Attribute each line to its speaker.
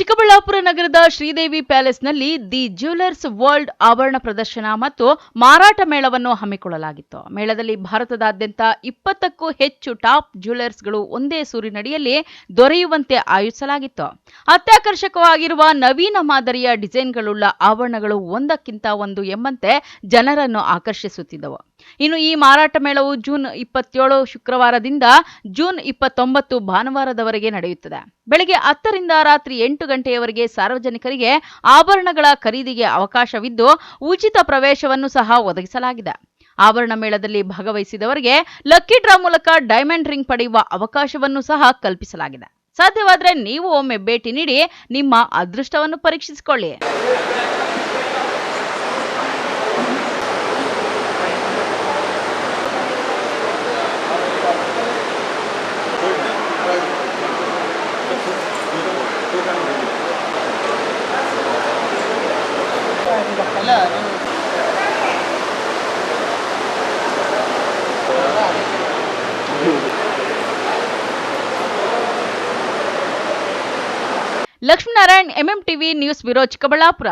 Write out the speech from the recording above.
Speaker 1: ಚಿಕ್ಕಬಳ್ಳಾಪುರ ನಗರದ ಶ್ರೀದೇವಿ ಪ್ಯಾಲೇಸ್ನಲ್ಲಿ the jewellers world ಆವರಣ ಪ್ರದರ್ಶನ ಮತ್ತು ಮಾರಾಟ ಮೇಳವನ್ನು ಹಮ್ಮಿಕೊಳ್ಳಲಾಗಿತ್ತು. ಮೇಳದಲ್ಲಿ ಭಾರತದಾದ್ಯಂತ ಇಪ್ಪತ್ತಕ್ಕೂ ಹೆಚ್ಚು ಟಾಪ್ ಜ್ಯುವೆಲರ್ಸ್ಗಳು ಒಂದೇ ಸೂರಿನಡಿಯಲ್ಲಿ ದೊರೆಯುವಂತೆ ಆಯೋಜಿಸಲಾಗಿತ್ತು. ಅತ್ಯಾಕರ್ಷಕವಾಗಿರುವ ನವೀನ ಮಾದರಿಯ ಡಿಸೈನ್ಗಳುಳ್ಳ ಆವರಣಗಳು ಒಂದಕ್ಕಿಂತ ಒಂದು ಎಂಬಂತೆ ಜನರನ್ನು ಆಕರ್ಷಿಸುತ್ತಿದ್ದವು. ಇನ್ನು ಈ ಮಾರಾಟ ಮೇಳವು ಜೂನ್ ಇಪ್ಪತ್ತೇಳು ಶುಕ್ರವಾರದಿಂದ ಜೂನ್ ಇಪ್ಪತ್ತೊಂಬತ್ತು ಭಾನುವಾರದವರೆಗೆ ನಡೆಯುತ್ತದೆ. ಬೆಳಗ್ಗೆ ಹತ್ತರಿಂದ ರಾತ್ರಿ ಎಂಟು ಗಂಟೆಯವರೆಗೆ ಸಾರ್ವಜನಿಕರಿಗೆ ಆಭರಣಗಳ ಖರೀದಿಗೆ ಅವಕಾಶವಿದ್ದು, ಉಚಿತ ಪ್ರವೇಶವನ್ನು ಸಹ ಒದಗಿಸಲಾಗಿದೆ. ಆಭರಣ ಮೇಳದಲ್ಲಿ ಭಾಗವಹಿಸಿದವರಿಗೆ ಲಕ್ಕಿ ಡ್ರಾ ಮೂಲಕ ಡೈಮಂಡ್ ರಿಂಗ್ ಪಡೆಯುವ ಅವಕಾಶವನ್ನು ಸಹ ಕಲ್ಪಿಸಲಾಗಿದೆ. ಸಾಧ್ಯವಾದರೆ ನೀವು ಒಮ್ಮೆ ಭೇಟಿ ನೀಡಿ ನಿಮ್ಮ ಅದೃಷ್ಟವನ್ನು ಪರೀಕ್ಷಿಸಿಕೊಳ್ಳಿ. Lakshminarayan MM TV news bureau Chikkaballapur